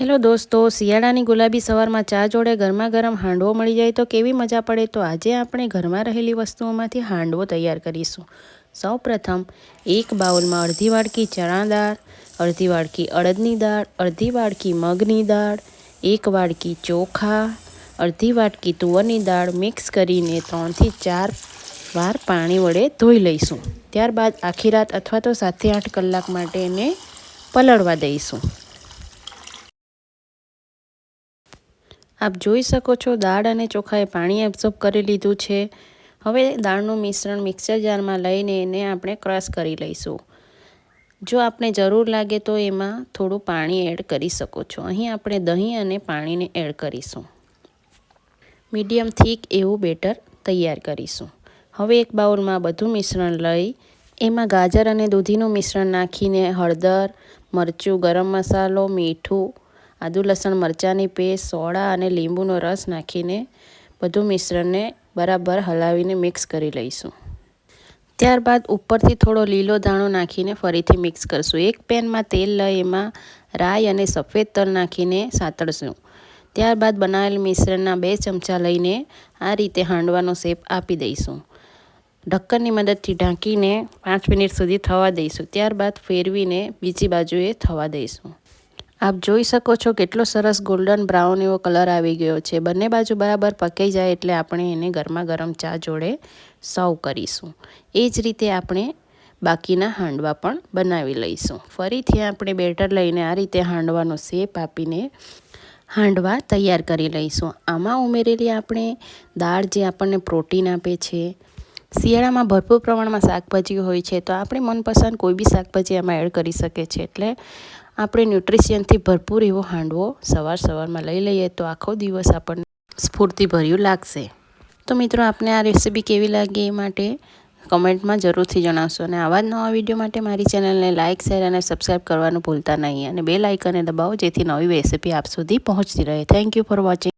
Hello દોસ્તો, શિયાળાની ગુલાબી સવારમાં ચા જોડે ગરમા ગરમ હાંડવો મળી જાય તો કેવી મજા પડે? તો આજે આપણે ઘરમાં રહેલી વસ્તુઓમાંથી હાંડવો તૈયાર કરીશું. સૌ પ્રથમ એક બાઉલમાં અડધી વાડકી ચણા દાળ, અડધી વાડકી અડદની દાળ, અડધી વાડકી મગની દાળ, એક વાડકી ચોખા, અડધી વાટકી તુવરની દાળ મિક્સ કરીને ત્રણથી ચાર વાર પાણી વડે ધોઈ લઈશું. ત્યારબાદ આખી રાત અથવા તો સાતથી આઠ કલાક માટે એને પલળવા દઈશું. આપ જોઈ શકો છો, દાળ અને ચોખાએ પાણી એબ્ઝોર્બ કરી લીધું છે. હવે દાળનું મિશ્રણ મિક્સર જારમાં લઈને એને આપણે ક્રશ કરી લઈશું. જો આપણે જરૂર લાગે તો એમાં થોડું પાણી એડ કરી શકો છો. અહીં આપણે દહીં અને પાણીને એડ કરીશું. મીડિયમ થીક એવું બેટર તૈયાર કરીશું. હવે એક બાઉલમાં બધું મિશ્રણ લઈ, એમાં ગાજર અને દૂધીનું મિશ્રણ નાખીને હળદર, મરચું, ગરમ મસાલો, મીઠું આદુ, લસણ, મરચાંની પેસ્ટ, સોડા અને લીંબુનો રસ નાખીને બધું મિશ્રણને બરાબર હલાવીને મિક્સ કરી લઈશું. ત્યારબાદ ઉપરથી થોડો લીલો દાણો નાખીને ફરીથી મિક્સ કરશું. એક પેનમાં તેલ લઈ એમાં રાઈ અને સફેદ તલ નાખીને સાતળશું. ત્યારબાદ બનાવેલ મિશ્રણના બે ચમચા લઈને આ રીતે હાંડવાનો શેપ આપી દઈશું. ઢક્કનની મદદથી ઢાંકીને પાંચ મિનિટ સુધી થવા દઈશું. ત્યારબાદ ફેરવીને બીજી બાજુએ થવા દઈશું. આપ જોઈ શકો છો કેટલો સરસ ગોલ્ડન બ્રાઉન એવો કલર આવી ગયો છે. બંને બાજુ બરાબર પકાઈ જાય એટલે આપણે એને ગરમા ગરમ ચા જોડે સર્વ કરીશું. એ જ રીતે આપણે બાકીના હાંડવા પણ બનાવી લઈશું. ફરીથી આપણે બેટર લઈને આ રીતે હાંડવાનો શેપ આપીને હાંડવા તૈયાર કરી લઈશું. આમાં ઉમેરેલી આપણે દાળ જે આપણને પ્રોટીન આપે છે શિયાળામાં ભરપૂર પ્રમાણમાં શાકભાજી હોય છે, તો આપણે મનપસંદ કોઈ બી શાકભાજી એમાં એડ કરી શકે છે. એટલે આપણે ન્યુટ્રિશિયનથી ભરપૂર એવો હાંડવો સવાર સવારમાં લઈ લઈએ તો આખો દિવસ આપણને સ્ફૂર્તિભર્યું લાગશે. તો મિત્રો, આપને આ રેસીપી કેવી લાગી એ માટે કમેન્ટમાં જરૂરથી જણાવશો અને આવા જ નવા વીડિયો માટે મારી ચેનલને લાઇક શેર અને સબસ્ક્રાઈબ કરવાનું ભૂલતા નહીં અને બે લાઇકને દબાવો જેથી નવી રેસીપી આપ સુધી પહોંચતી રહે. Thank you for watching.